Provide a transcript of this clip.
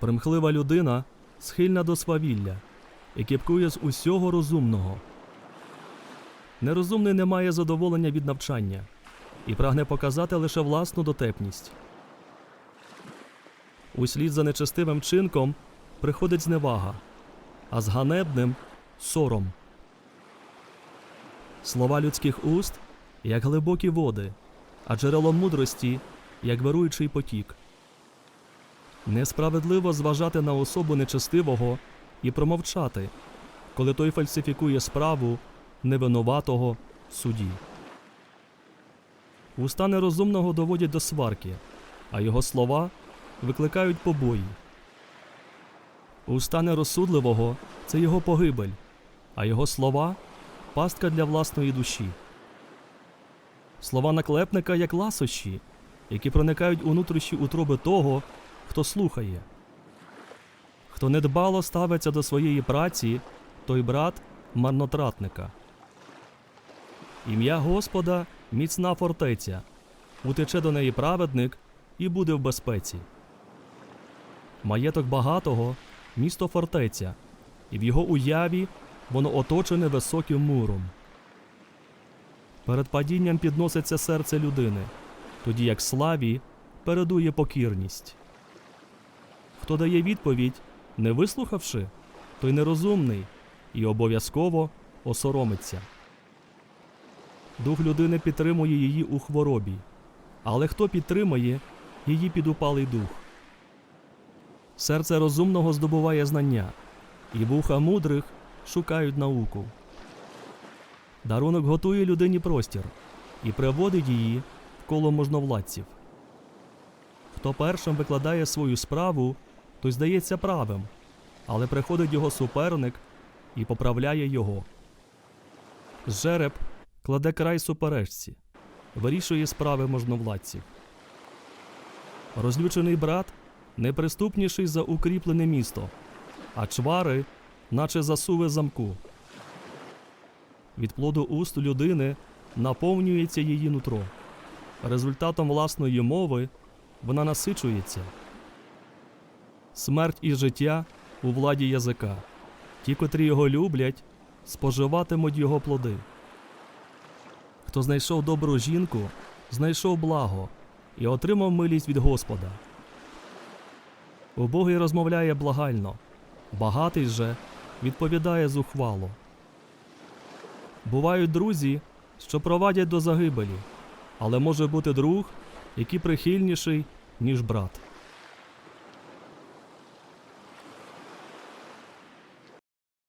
Примхлива людина схильна до свавілля і кіпкує з усього розумного. Нерозумний не має задоволення від навчання і прагне показати лише власну дотепність. Услід за нечестивим чинком приходить зневага, а з ганебним сором. Слова людських уст як глибокі води, а джерело мудрості як вируючий потік. Несправедливо зважати на особу нечестивого і промовчати, коли той фальсифікує справу невинуватого в суді. Уста нерозумного доводять до сварки, а його слова викликають побої. Уста нерозсудливого це його погибель, а його слова пастка для власної душі. Слова наклепника як ласощі, які проникають у нутрощі утроби того, хто слухає. Хто недбало ставиться до своєї праці, той брат марнотратника. Ім'я Господа міцна фортеця, утече до неї праведник і буде в безпеці. Маєток багатого місто фортеця, і в його уяві воно оточене високим муром. Перед падінням підноситься серце людини, тоді як славі передує покірність. Хто дає відповідь, не вислухавши, той нерозумний і обов'язково осоромиться. Дух людини підтримує її у хворобі, але хто підтримує її підупалий дух? Серце розумного здобуває знання, і вуха мудрих шукають науку. Дарунок готує людині простір і приводить її в коло можновладців. Хто першим викладає свою справу, той здається правим, але приходить його суперник і поправляє його. Жереб кладе край суперечці, вирішує справи можновладців. Розлючений брат неприступніший за укріплене місто, а чвари, наче засуви замку. Від плоду уст людини наповнюється її нутро. Результатом власної мови вона насичується. Смерть і життя у владі язика. Ті, котрі його люблять, споживатимуть його плоди. Хто знайшов добру жінку, знайшов благо і отримав милість від Господа. Убогий розмовляє благально, багатий же відповідає зухвало. Бувають друзі, що провадять до загибелі, але може бути друг, який прихильніший, ніж брат.